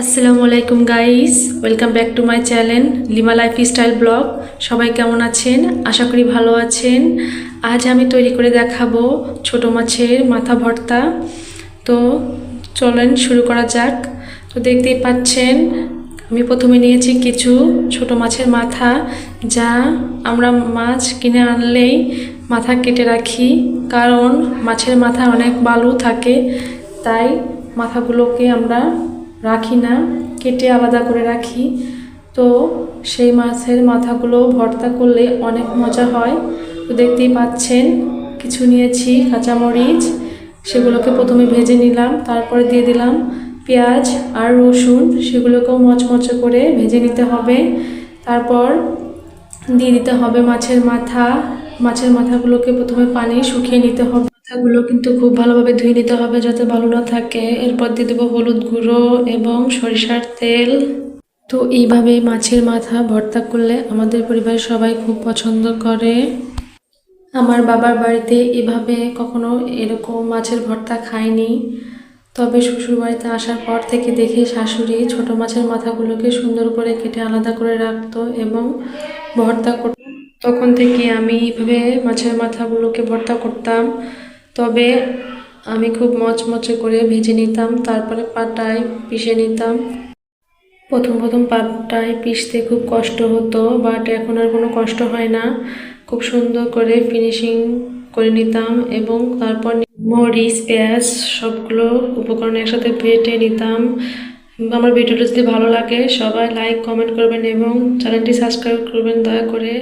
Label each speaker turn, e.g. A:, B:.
A: আসসালামু আলাইকুম guys welcome back to my channel Lima life style blog সবাই কেমন আছেন? আশা করি ভালো আছেন। আজ আমি তৈরি করে দেখাবো ছোট মাছের মাথা ভর্তা। তো চলেন শুরু করা যাক। তো দেখতেই পাচ্ছেন, আমি প্রথমে নিয়েছি কিছু ছোট মাছের মাথা, যা আমরা মাছ কিনে আনলেই মাথা কেটে রাখি। কারণ মাছের মাথা অনেক বালু থাকে, তাই মাথাগুলোকে আমরা রাখি না, কেটে আলাদা করে রাখি। তো সেই মাছের মাথাগুলো ভর্তা করলে অনেক মজা হয়। তো দেখতেই পাচ্ছেন, কিছু নিয়েছি, কাঁচামরিচ, সেগুলোকে প্রথমে ভেজে নিলাম, তারপরে দিয়ে দিলাম পেঁয়াজ আর রসুন, সেগুলোকেও মচমচে করে ভেজে নিতে হবে। তারপর দিয়ে দিতে হবে মাছের মাথা, মাছের মাথাগুলোকে প্রথমে পানি শুকিয়ে নিতে হবে। মাথাগুলো কিন্তু খুব ভালোভাবে ধুয়ে নিতে হবে যাতে ভালো না থাকে। এরপর দিয়ে দেবো হলুদ গুঁড়ো এবং সরিষার তেল। তো এইভাবে মাছের মাথা ভর্তা করলে আমাদের পরিবারের সবাই খুব পছন্দ করে। আমার বাবার বাড়িতে এভাবে কখনো এরকম মাছের ভর্তা খায়নি তবে শ্বশুর বাড়িতে আসার পর থেকে দেখি শাশুড়ি ছোট মাছের মাথাগুলোকে সুন্দর করে কেটে আলাদা করে রাখতো এবং ভর্তা করত। তখন থেকে আমি এইভাবে মাছের মাথাগুলোকে ভর্তা করতাম। তবে আমি খুব মচমচে করে ভেজে নিতাম, তারপরে পাটায় পিষে নিতাম। প্রথম প্রথম পাটায় পিষতে খুব কষ্ট হতো বাট এখন আর কোনো কষ্ট হয় না। খুব সুন্দর করে ফিনিশিং করে নিতাম এবং তারপর মরিচ, পেঁয়াজ সবগুলো উপকরণ একসাথে বেটে নিতাম। আমার ভিডিওটা যদি ভালো লাগে, সবাই লাইক কমেন্ট করবেন এবং চ্যানেলটি সাবস্ক্রাইব করবেন দয়া করে।